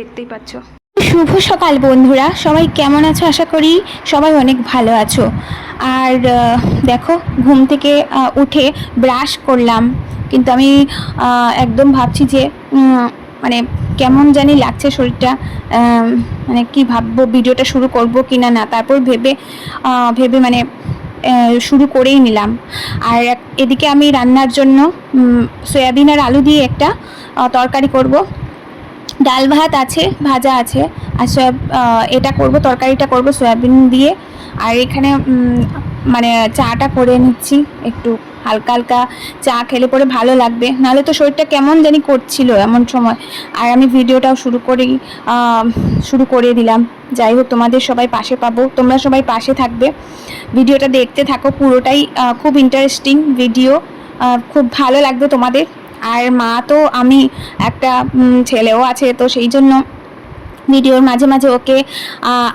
দেখতেই পাচ্ছ। শুভ সকাল বন্ধুরা, সবাই কেমন আছো? আশা করি সবাই অনেক ভালো আছো। আর দেখো, ঘুম থেকে উঠে ব্রাশ করলাম। কিন্তু আমি একদম ভাবছি যে মানে কেমন জানি লাগছে শরীরটা মানে কি ভাববো, ভিডিওটা শুরু করব কি না না তারপর ভেবে ভেবে মানে শুরু করেই নিলাম। আর এদিকে আমি রান্নার জন্য সয়াবিন আর আলু দিয়ে একটা তরকারি করব। ডাল ভাত আছে, ভাজা আছে, আর সয়াব এটা করব, তরকারিটা করব সয়াবিন দিয়ে। আর এখানে মানে চাটা করে নিচ্ছি, একটু হালকা হালকা চা খেলে পরে ভালো লাগবে। নাহলে তো শরীরটা কেমন জানি করছিল এমন সময়। আর আমি ভিডিওটাও শুরু করেই শুরু করে দিলাম। যাই হোক, তোমাদের সবাই পাশে পাবো, তোমরা সবাই পাশে থাকবে। ভিডিওটা দেখতে থাকো, পুরোটাই খুব ইন্টারেস্টিং ভিডিও খুব ভালো লাগবে তোমাদের। আর মা তো আমি একটা ছেলেও আছে তো সেই জন্য ভিডিওর মাঝে মাঝে ওকে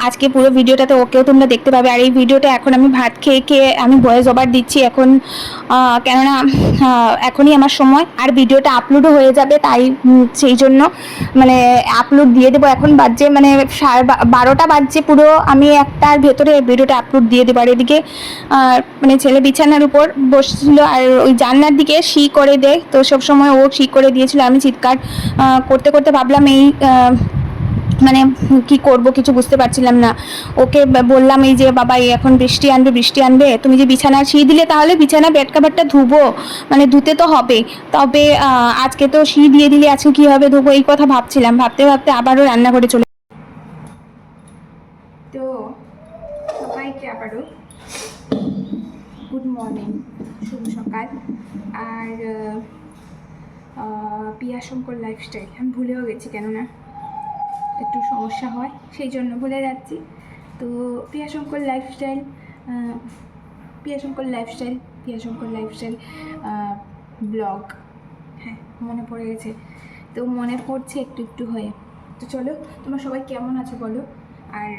আজকে পুরো ভিডিওটাতে ওকেও তোমরা দেখতে পাবে। আর এই ভিডিওটা এখন আমি ভাত খেয়ে খেয়ে আমি ভয়েস ওভার দিচ্ছি। এখন কেননা এখনই আমার সময়। আর ভিডিওটা আপলোডও হয়ে যাবে তাই সেই জন্য মানে আপলোড দিয়ে দেবো। এখন বাজছে মানে সাড়ে বারোটা বাজছে পুরো। আমি একটার ভেতরে ভিডিওটা আপলোড দিয়ে দেবো। আর এদিকে মানে ছেলে বিছানার উপর বসছিল। আর ওই জানলার দিকে শি করে দেয় তো সব সময় ও শি করে দিয়েছিল। আমি চিৎকার করতে করতে ভাবলাম এই মানে কি করব কিছু বুঝতে পারছিলাম না। ওকে বললাম এই যে বাবা এখন বৃষ্টি আনবে বৃষ্টি আনবে, তুমি যে বিছানা শি দিলে তাহলে বিছানা বেড কাভারটা ধুবো। মানে ধুতে তো হবে। তবে আজকে তো শি দিয়ে দিলে আজকে কীভাবে ধুবো, এই কথা ভাবছিলাম। ভাবতে ভাবতে আবারও রান্না করে চলে তো সবাইকে আবারও গুড মর্নিং শুভ সকাল। আর পিয়া শঙ্কর লাইফস্টাইল আমি ভুলেও গেছি কেননা। একটু সমস্যা হয়, সেই জন্য ভুলে যাচ্ছি। তো Piyashankar lifestyle Piyashankar lifestyle Piyashankar lifestyle blog হ্যাঁ মনে পড়ে গেছে। তো মনে পড়ছে একটু একটু হয়ে। তো চলো, তোমরা সবাই কেমন আছো বলো? আর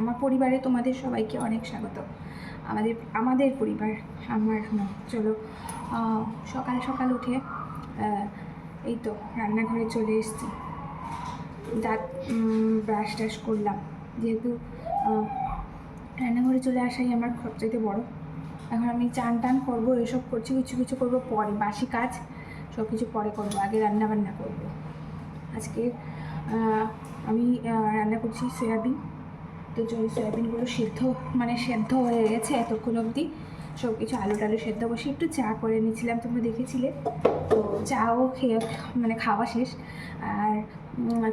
আমার পরিবারে তোমাদের সবাইকে অনেক স্বাগত। আমাদের আমাদের পরিবার, আমার না, চলো সকাল সকাল উঠে এই তো রান্নাঘরে চলে এসেছি। দাঁত ব্রাশ টাশ করলাম। যেহেতু রান্নাঘরে চলে আসাই আমার খরচাইতে বড়। এখন আমি চান টান করব, এসব করছি, কিছু কিছু করব পরে। বাসি কাজ সব কিছু পরে করব, আগে রান্না বান্না করব। আজকে আমি রান্না করছি সয়াবিন। তো সয়াবিনগুলো সিদ্ধ মানে সেদ্ধ হয়ে গেছে এতক্ষণ অবধি সব কিছু আলু টালু সেদ্ধ বসে একটু চা করে নিয়েছিলাম, তোমরা দেখেছিলে? তো চাও খেয়ে মানে খাওয়া শেষ। আর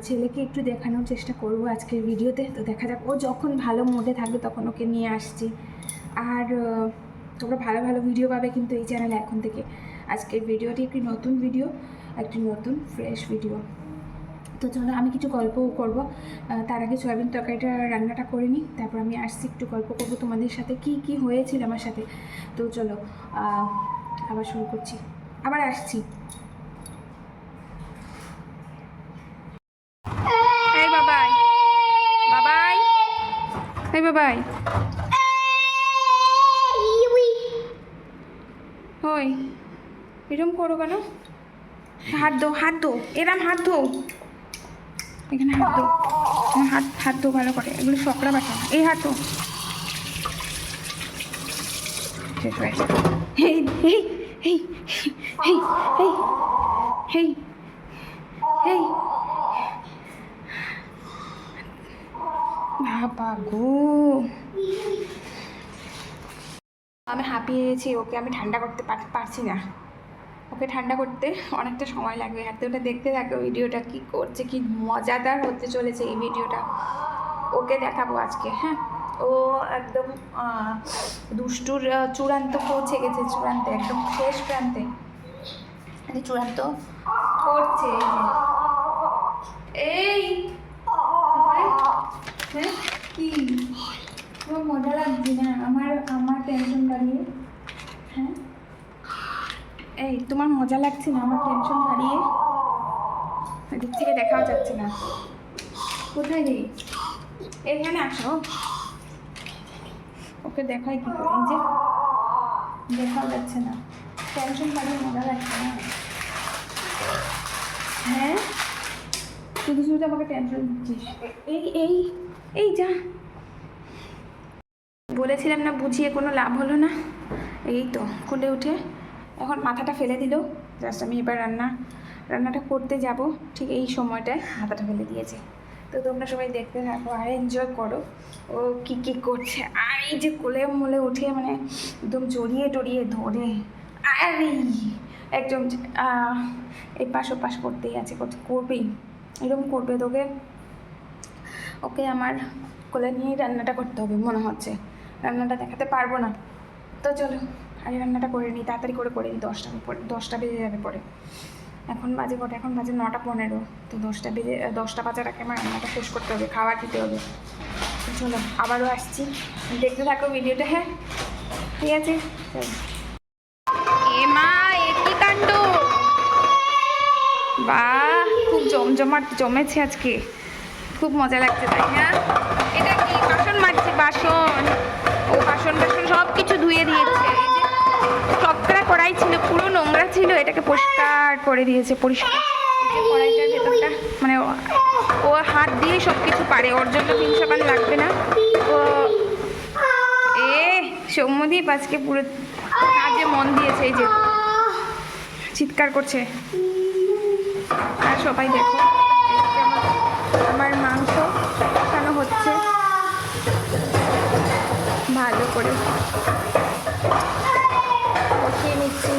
ছেলেকে একটু দেখানোর চেষ্টা করব আজকের ভিডিওতে। তো দেখা যাক, ও যখন ভালো মোডে থাকবে তখন ওকে নিয়ে আসছি। আর তোমরা ভালো ভালো ভিডিও পাবে কিন্তু এই চ্যানেলে এখন থেকে। আজকের ভিডিওটি একটি নতুন ভিডিও একটি নতুন ফ্রেশ ভিডিও তো চলো আমি কিছু গল্পও করব। তার আগে সয়াবিন তরকারিটা রান্নাটা করে নিই, তারপর আমি আসছি একটু গল্প করব তোমাদের সাথে, কি কি হয়েছিল আমার সাথে। তো চলো আবার শুরু করছি। আবার আসছি। বাবাই বাবাই বাবাই। এরম করো কেন? হাত দো হাত দো, এরম হাত দো। এখানে হাত দো হাত হাত দো ভালো করে। এগুলো সকরা বাটা এই হাত দো গো। আমি হাঁপিয়ে গেছি ওকে আমি ঠান্ডা করতে পার- পারছি না। ওকে ঠান্ডা করতে অনেকটা সময় লাগবে আর ওটা দেখতে থাকো ভিডিওটা কি করছে, কি মজাদার হতে চলেছে এই ভিডিওটা। ওকে দেখাবো আজকে হ্যাঁ? ও একদম দুষ্টুর চূড়ান্ত পৌঁছে গেছে চূড়ান্তে, একদম শেষ প্রান্তে। চূড়ান্ত করছে, এই হ্যাঁ? কি? মজা লাগছে না, আমার আমার টেনশন বাড়িয়ে হ্যাঁ? এই, তোমার মজা লাগছে না? আমার টেনশন হারিয়ে দিক থেকে দেখাও যাচ্ছে না। কোথায় রে? এখানে আসো। ওকে দেখাই কি করে? এই যে, দেখাও যাচ্ছে না। টেনশন বাড়িয়ে মজা লাগছে না। হ্যাঁ? শুধু শুধু আমাকে টেনশন দিচ্ছিস। এই এই এই যা। বলেছিলাম না বুঝিয়ে কোনো লাভ হলো না? এই তো খুলে উঠে এখন মাথাটা ফেলে দিল। জাস্ট আমি এবার রান্না, রান্নাটা করতে যাব ঠিক এই সময়টায়। মাথাটা ফেলে দিয়েছে। তো তোমরা সবাই দেখতে থাকো আর এনজয় করো। ও কি কি করছে? আর এই যে কোলে মোলে উঠে মানে একদম জড়িয়ে টড়িয়ে ধরে। আর! একদম এই পাশ ও পাশ করতেই আছে করবেই। এরকম করবে তোকে। ওকে আমার কোলে নিয়েই রান্নাটা করতে হবে, মনে হচ্ছে। রান্নাটা দেখাতে পারব না। তো চলো। আগে রান্নাটা করে নিই, তাড়াতাড়ি করে করে নিই, দশটা দশটা বেজে যাবে পরে। এখন বাজে কটা? এখন বাজে নটা পনেরো। তো দশটা বেজে দশটা বাজার আগে আমার রান্নাটা শেষ করতে হবে, খাবার দিতে হবে। চলো, আবারও আসছি। দেখতে থাকো ভিডিওটা হ্যাঁ? ঠিক আছে? এ মা বাহ, খুব জমজমাট, জমেছে আজকে। খুব মজা লাগছে, তাই না? এটা কি বাসন মাজছে বাসন। ও বাসন বাসন সব কিছু ধুয়ে দিয়েছে। এই কড়াই ছিল, পুরো নোংরা ছিল, এটাকে পরিষ্কার করে দিয়েছে, পরিষ্কার মানে ও- হাত দিয়ে সব কিছু পারে, ওর জন্য তিন সাবান লাগবে না। ও, এ, সৌম্যদীপ আজকে পুরো কাজে মন দিয়েছে, এই যে। চিৎকার করছে। আর সবাই দেখো, আমার মাংস কষানো হচ্ছে। ভালো করে কষিয়ে নিচ্ছি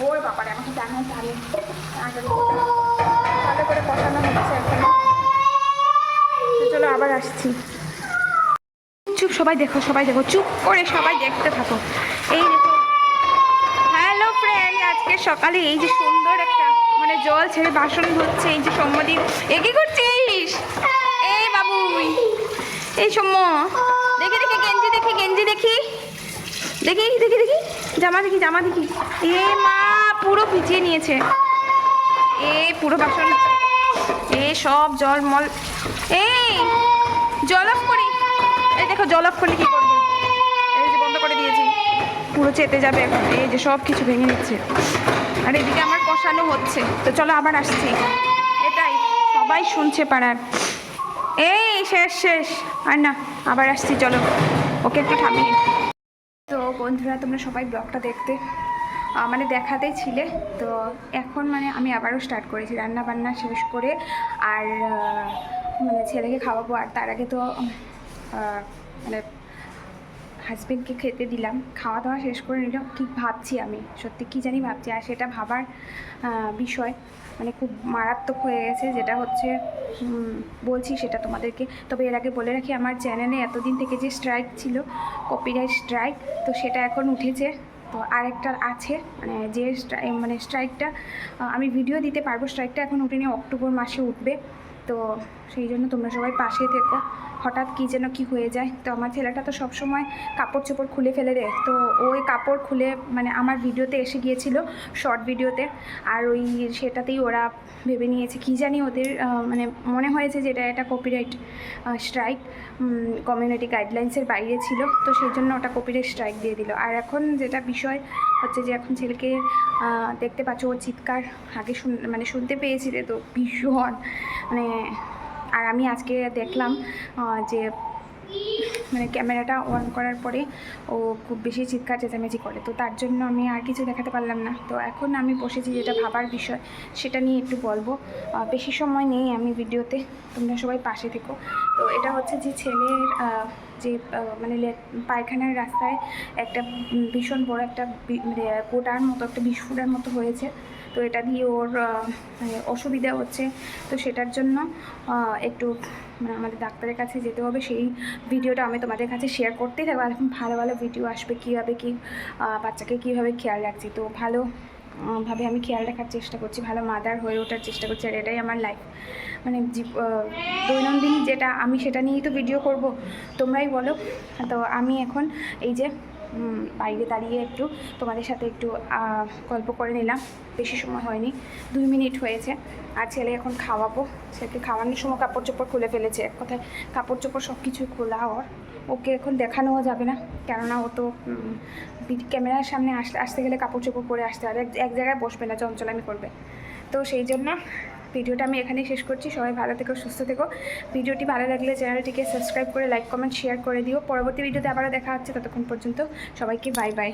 ওর বাবারে আমাকে জানাই তাহলে আগে ভালো করে কষানো হচ্ছে এখন তো চলো আবার আসছি চুপ সবাই দেখো সবাই দেখো, চুপ করে সবাই দেখতে থাকো। এই হ্যালো ফ্রেন্ড আজকে সকালে এই যে সুন্দর একটা মানে জল ছেড়ে বাসন ধুচ্ছে, এই যে সৌম্যদীপ এ কি করছিস? এই বাবুই এই সৌম্য। দেখি দেখি, গেঞ্জি দেখি গেঞ্জি দেখি। দেখি দেখি দেখি। জামা দেখি জামা দেখি। এ মা, পুরো ভিজিয়ে নিয়েছে। এ, পুরো বাসন। এ, সব জল মল এই, জল অফ করি। দেখো, জল অফ করলে কি করব? এই যে বন্ধ করে দিয়েছি। পুরো চেতে যাবে এখন। এই যে সব কিছু ভেঙে নিচ্ছে। আর এদিকে আমার কষানো হচ্ছে। তো চলো আবার আসছি। এটাই। সবাই শুনছে পাড়ার। এই, শেষ শেষ। আর না, আবার আসছি, চলো। ওকে একটু থামিয়ে তো বন্ধুরা, তোমরা সবাই ব্লগটা দেখতে মানে দেখাতেই ছিলে। তো এখন মানে আমি আবারও স্টার্ট করেছি রান্না বান্না শেষ করে। আর মানে ছেলেকে খাওয়াবো। আর তার আগে তো মানে হাজব্যান্ডকে খেতে দিলাম খাওয়া দাওয়া শেষ করে নিলাম ঠিক ভাবছি আমি? সত্যি কী জানি ভাবছি? আর সেটা ভাবার বিষয় মানে খুব মারাত্মক হয়ে গেছে, যেটা হচ্ছে বলছি সেটা তোমাদেরকে। তবে এর আগে বলে রাখি, আমার চ্যানেলে এতদিন থেকে যে স্ট্রাইক ছিল কপিরাইট স্ট্রাইক তো সেটা এখন উঠেছে। তো আরেকটা আছে মানে যে মানে স্ট্রাইকটা আমি ভিডিও দিতে পারব স্ট্রাইকটা এখন উঠেনি, অক্টোবর মাসে উঠবে। তো সেই জন্য তোমরা সবাই পাশে থেকো। হঠাৎ কী যেন কি হয়ে যায়। তো আমার ছেলেটা তো সব সময় কাপড় চোপড় খুলে ফেলে দেয়। তো ওই কাপড় খুলে মানে আমার ভিডিওতে এসে গিয়েছিল শর্ট ভিডিওতে। আর ওই সেটাতেই ওরা ভেবে নিয়েছে, কী জানি ওদের মানে মনে হয়েছে যে এটা একটা কপিরাইট স্ট্রাইক কমিউনিটি গাইডলাইন্সের বাইরে ছিল। তো সেই জন্য ওটা কপিরাইট স্ট্রাইক দিয়ে দিল। আর এখন যেটা বিষয় হচ্ছে যে এখন ছেলেকে দেখতে পাচ্ছ ওর চিৎকার, আগে শুন মানে শুনতে পেয়েছিলে তো ভীষণ মানে আর আমি আজকে দেখলাম যে মানে ক্যামেরাটা অন করার পরে ও খুব বেশি চিৎকার, চেঁচামেচি করে। তো তার জন্য আমি আর কিছু দেখাতে পারলাম না। তো এখন আমি বসেছি যেটা ভাবার বিষয়, সেটা নিয়ে একটু বলব। বেশি সময় নেই আমি ভিডিওতে, তোমরা সবাই পাশে থেকো। তো এটা হচ্ছে যে ছেলের যে মানে পায়খানার রাস্তায় একটা ভীষণ বড় একটা বি- মানে মতো, একটা বিস্ফোরণের মতো হয়েছে। তো এটা দিয়ে ওর মানে অসুবিধা হচ্ছে। তো সেটার জন্য একটু মানে আমাদের ডাক্তারের কাছে যেতে হবে। সেই ভিডিওটা আমি তোমাদের কাছে শেয়ার করতেই থাকব। আর এখন ভালো ভালো ভিডিও আসবে কীভাবে কী বাচ্চাকে কীভাবে খেয়াল রাখছি। তো ভালো ভাবে আমি খেয়াল রাখার চেষ্টা করছি। ভালো মাদার হয়ে ওঠার চেষ্টা করছি। আর এটাই আমার লাইফ মানে দৈনন্দিন যেটা, আমি সেটা নিয়েই তো ভিডিও করব। তোমরাই বলো। তো আমি এখন এই যে বাইরে দাঁড়িয়ে একটু তোমাদের সাথে একটু গল্প করে নিলাম। বেশি সময় হয়নি, দুই মিনিট হয়েছে। আর ছেলে এখন খাওয়াবো। ছেলেকে খাওয়ানোর সময় কাপড় চোপড় খুলে ফেলেছে। এক কথায় কাপড় চোপড় সব কিছু খোলা ওর। ওকে এখন দেখানোও যাবে না। কেননা ও তো ক্যামেরার সামনে আসতে আসতে গেলে কাপড় চোপড় পরে আসতে এক এক জায়গায় বসবে না, চঞ্চলামি করবে। তো সেই জন্য ভিডিওটা আমি এখানেই শেষ করছি। সবাই ভালো থেকো, সুস্থ থেকো। ভিডিওটি ভালো লাগলে চ্যানেলটিকে সাবস্ক্রাইব করে, লাইক, কমেন্ট, শেয়ার করে দিও। পরবর্তী ভিডিওতে আবারও দেখা হচ্ছে। ততক্ষণ পর্যন্ত সবাইকে বাই বাই।